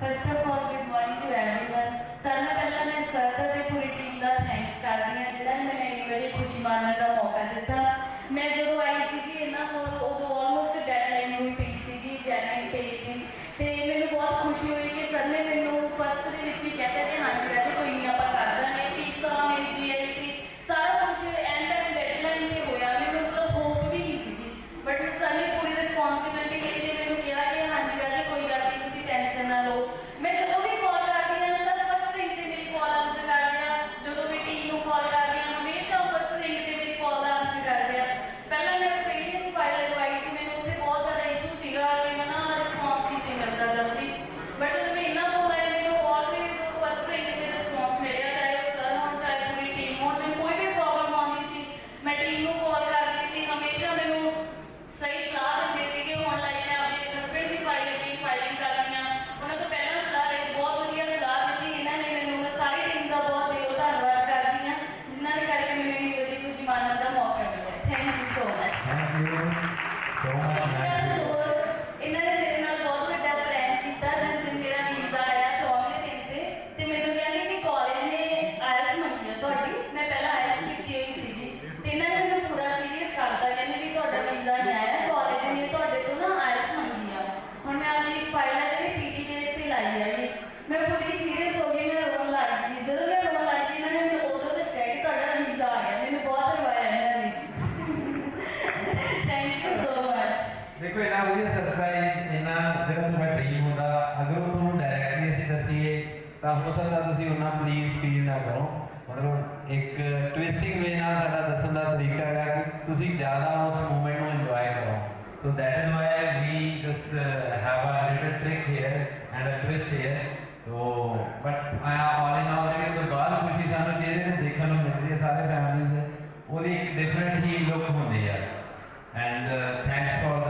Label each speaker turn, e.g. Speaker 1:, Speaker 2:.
Speaker 1: first of all good morning to everyone sir ਮੈਂ ਪਹਿਲਾਂ ਮੈਂ ਸਰ ਦਾ ਤੇ ਪੂਰੀ ਟੀਮ ਦਾ ਥੈਂਕਸ ਕਰਦੀ ਹਾਂ ਜਿਹੜਾ ਮੈਨੂੰ ਇੰਨੀ ਬੜੀ ਖੁਸ਼ੀ ਮਾਣਨ ਦਾ ਮੌਕਾ ਦਿੱਤਾ ਮੈਂ ਜਦੋਂ ਆਈ ਸੀ ਜੀ ਇਹਨਾਂ ਕੋਲ ਉਦੋਂ ਆਲਮੋਸਟ ਡੈਡਲਾਈਨ ਹੋਈ ਪਈ ਸੀ ਜੀ ਜਨਵਰੀ ਤੇਈ ਦੀ ਤੇ ਮੈਨੂੰ ਬਹੁਤ ਖੁਸ਼ੀ ਹੋਈ ਕਿ ਸਰ ਨੇ ਮੈਨੂੰ ਫਸਟ ਦੇ ਇੰਨੀ ਵੱਡੀ ਖੁਸ਼ੀ ਮਾਣਨ ਦਾ ਮੌਕਾ ਮਿਲਿਆ thank you so much thank you
Speaker 2: ਦੇਖੋ ਇਹਨਾਂ ਵਧੀਆ ਸਰਪ੍ਰਾਈਜ਼ ਇਹਨਾਂ ਜਿਹੜਾ ਤੁਹਾਡਾ ਡ੍ਰੀਮ ਹੁੰਦਾ, ਅਗਰ ਉਹ ਤੁਹਾਨੂੰ ਡਾਇਰੈਕਟਲੀ ਅਸੀਂ ਦੱਸੀਏ, ਤਾਂ ਹੋ ਸਕਦਾ ਤੁਸੀਂ ਉਹਨਾਂ ਪਲੀਜ਼ ਫੀਲ ਨਾ ਕਰੋ। ਮਤਲਬ ਇੱਕ ਟਵਿਸਟਿੰਗ ਵੇ ਨਾਲ ਸਾਡਾ ਦੱਸਣ ਦਾ ਤਰੀਕਾ ਹੈਗਾ ਕਿ ਤੁਸੀਂ ਜ਼ਿਆਦਾ ਉਸ ਮੂਮੈਂਟ ਨੂੰ ਇੰਜੋਏ ਕਰੋ। So that is why we just have a little trick here and a twist here so but I all in all ਜਿਹੜੀ ਤੋਂ ਬਾਅਦ ਖੁਸ਼ੀ ਸਾਨੂੰ ਚਿਹਰੇ ਤੇ ਦੇਖਣ ਨੂੰ ਮਿਲਦੀ ਹੈ ਸਾਰੇ ਫੈਮਲੀਜ਼ ਦੇ। ਉਹਦੀ ਇੱਕ ਡਿਫਰੈਂਟ ਹੀ ਲੁੱਕ ਹੁੰਦੀ ਹੈ ਐਂਡ ਥੈਂਕਸ ਫॉर ਦਾ